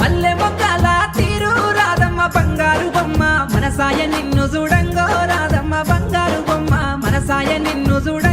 మల్లె మొక్కల తీరు రాధమ్మ బంగారు బొమ్మ. మనసాయ నిన్ను చూడంగో రాధమ్మ బంగారు బొమ్మ. మనసాయ నిన్ను చూడ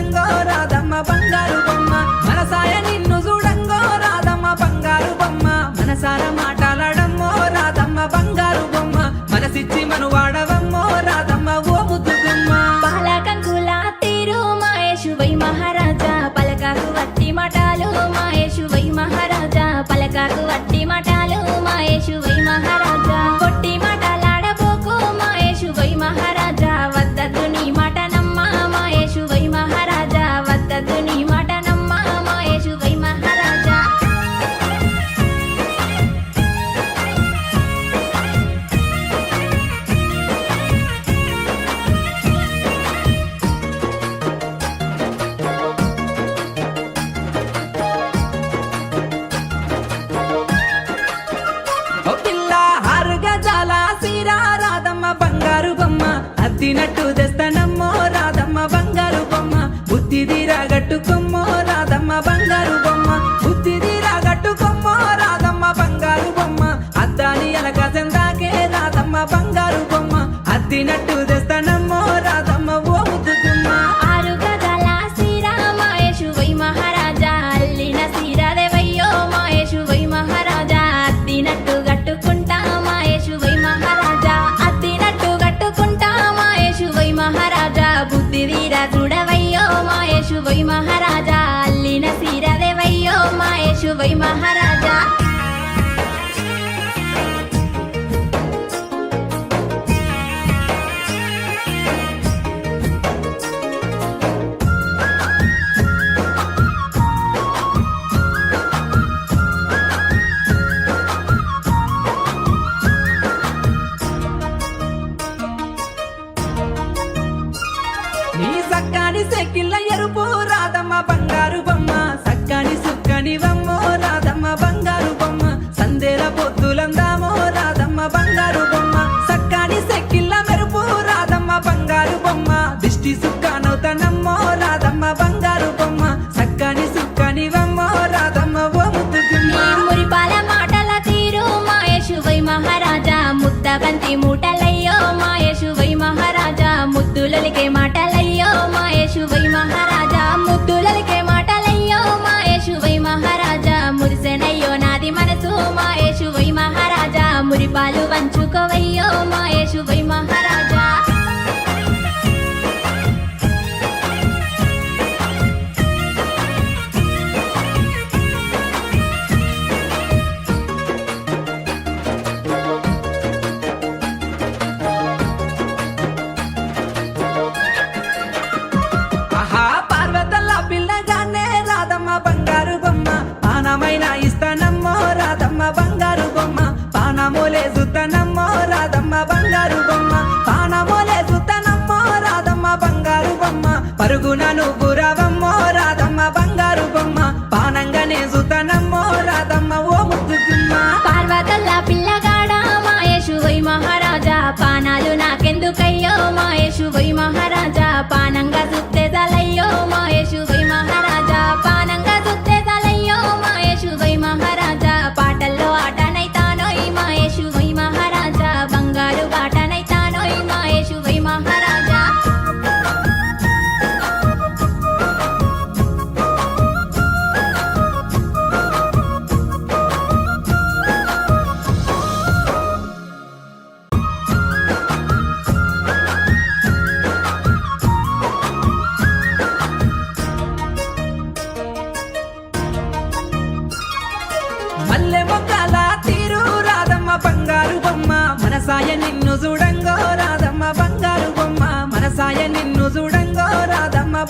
वै महाराज పొద్దులందా బాలు వంచుకోవయ్యో మా మాయేశుభై మహారాజు. పరుగునను నువ్వు రాధమ్మ బంగారు బొమ్మ. పానంగానే సుతనమ్మో రాధమ్మ ఓ ముద్దుకుమ్మ పార్వతల్ల పిల్లగాడా మాయేషు వై మహారాజా. పానాలు నాకెందుకయ్యో మాయేషు వై మహారాజా. పానంగా సుత్తెదలయ్యో మాయేషు వై మహారాజా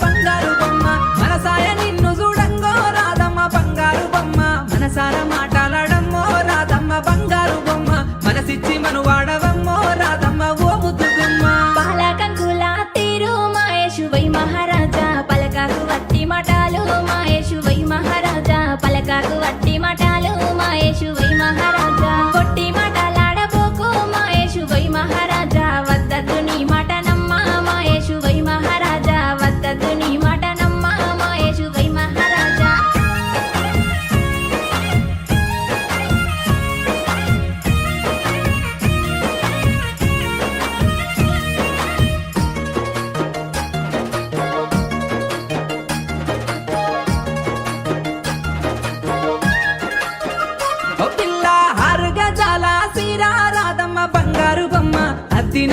బంగారు బొమ్మ. మనసాయ నిన్ను చూడంగో రాదమ్మ బంగారు బొమ్మ. మనసార మాట్లాడమ్మో రాదమ్మ బంగారు బొమ్మ. మనసిచ్చి మనువాడవ?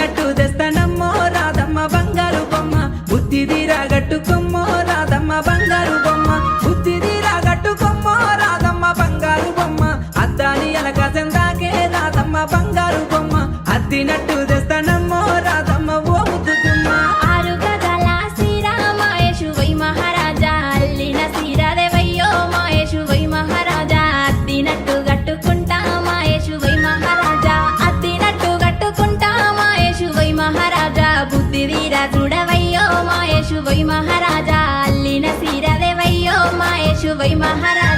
గట్టు తెస్తానమ్మో రాధమ్మ బంగారు బొమ్మ. బుద్ధిది రాగట్టు కొమ్మో రాధమ్మ బంగారు బొమ్మ. బుద్ధిది రాగట్టు కొమ్మో రాధమ్మ బంగారు బొమ్మ. అద్దాని అలక దాకే రాధమ్మ బంగారు బొమ్మ. అద్దినట్టు வை மகாராஜ்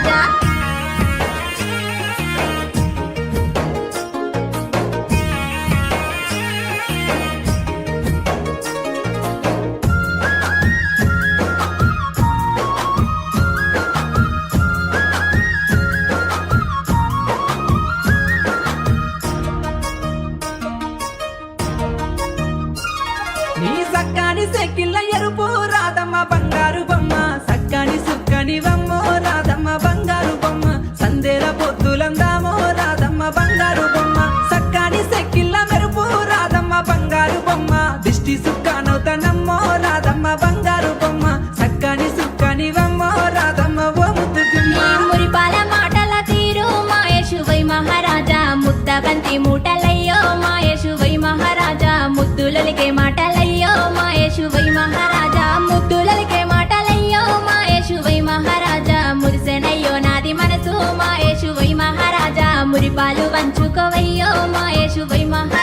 కంతి మూటలయ్యో మాయేశువై మహారాజా ముద్దులలికే మాటలయ్యో మాయేశువై మహారాజా ముద్దులలికే మాటలయ్యో మాయేశువై మహారాజా మురిసెనయ్యో నాది మనసు మాయేశువై మహారాజా మురిపాలు వంచుకోవయ్యో మాయేశువై మహారాజా.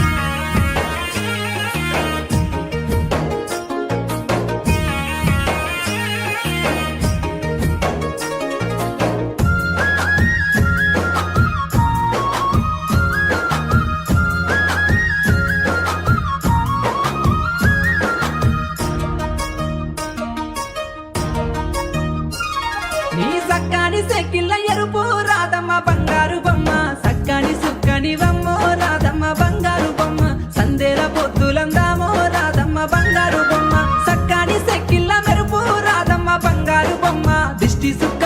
సకిల ఎరుపు రాధమ్మ బంగారు బొమ్మ. సక్కని సుక్కని బొమ్మో రాధమ్మ బంగారు బొమ్మ. సందేర పొద్దులందామో రాధమ్మ బంగారు బొమ్మ. సక్కని సకిల మెరుపు రాధమ్మ బంగారు బొమ్మ. దిష్టి సుక్క